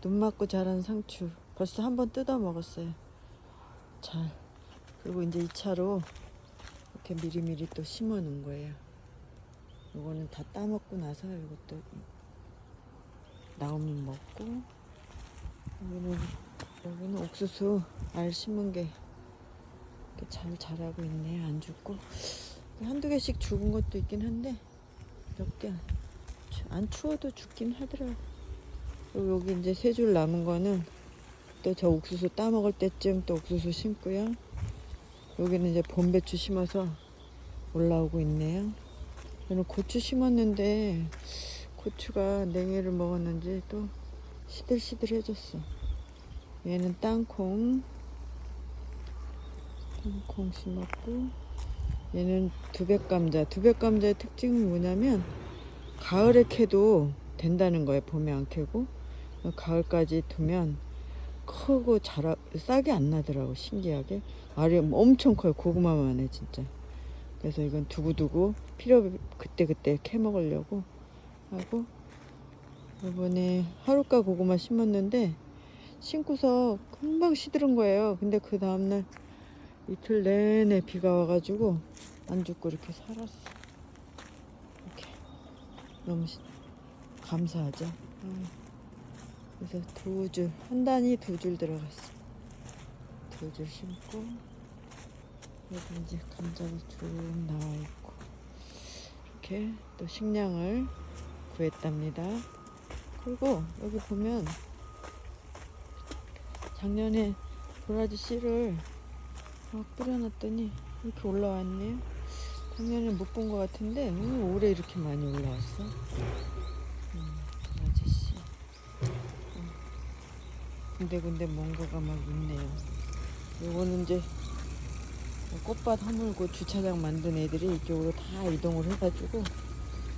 눈 맞고 자란 상추 벌써 한 번 뜯어 먹었어요. 잘. 그리고 이제 2차로 이렇게 미리미리 또 심어 놓은 거예요. 요거는 다 따먹고 나서 이것도 나오면 먹고 여기는 여기는 옥수수 알 심은 게 이렇게 잘 자라고 있네요. 안 죽고 한두 개씩 죽은 것도 있긴 한데 몇 개 안 추워도 죽긴 하더라고. 그리고 여기 이제 세 줄 남은 거는 또 저 옥수수 따 먹을 때쯤 또 옥수수 심고요. 여기는 이제 봄배추 심어서 올라오고 있네요. 저는 고추 심었는데 고추가 냉이를 먹었는지 또 시들시들해졌어. 얘는 땅콩, 땅콩 심었고 얘는 두백감자. 두백감자의 특징은 뭐냐면 가을에 캐도 된다는 거예요. 봄에 안 캐고 가을까지 두면 크고 자라 싹이 안 나더라고 신기하게. 알이 엄청 커요 고구마만 해 진짜. 그래서 이건 두고두고 필요 그때 그때 캐 먹으려고 하고 이번에 하루가 고구마 심었는데 심고서 금방 시들은 거예요. 근데 그 다음날 이틀 내내 비가 와가지고 안 죽고 이렇게 살았어. 이렇게. 너무 시- 감사하죠. 음. 그래서 두 줄, 한 단이 두 줄 들어갔어. 두 줄 심고, 여기 이제 감자가 쭉 나와 있고, 이렇게 또 식량을 구했답니다. 그리고 여기 보면 작년에 도라지 씨를 막 뿌려놨더니 이렇게 올라왔네요. 작년에 못 본 것 같은데 오, 올해 이렇게 많이 올라왔어. 음, 도라지 씨. 군데군데 뭔가가 막 있네요. 요거는 이제 꽃밭 허물고 주차장 만든 애들이 이쪽으로 다 이동을 해가지고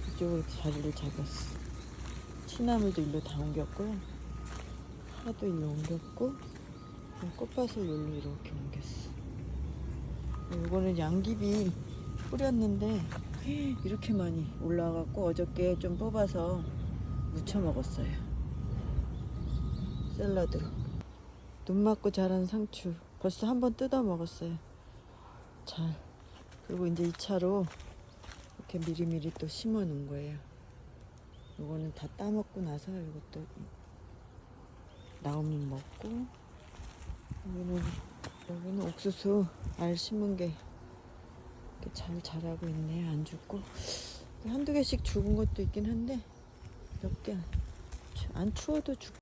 이쪽으로 자리를 잡았어. 취나물도 일로 다 옮겼고요. 파도 일로 옮겼고 꽃밭을 여기로 이렇게 옮겼어. 요거는 양귀비 뿌렸는데 이렇게 많이 올라와갖고 어저께 좀 뽑아서 무쳐 먹었어요. 샐러드로 눈 맞고 자란 상추. 벌써 한 번 뜯어 먹었어요. 잘. 그리고 이제 2차로 이렇게 미리미리 또 심어 놓은 거예요. 요거는 다 따먹고 나서 이것도 나오면 먹고 여기는 여기는 옥수수 알 심은 게 잘 자라고 있네요 안 죽고. 한두 개씩 죽은 것도 있긴 한데 몇 개 안 추워도 죽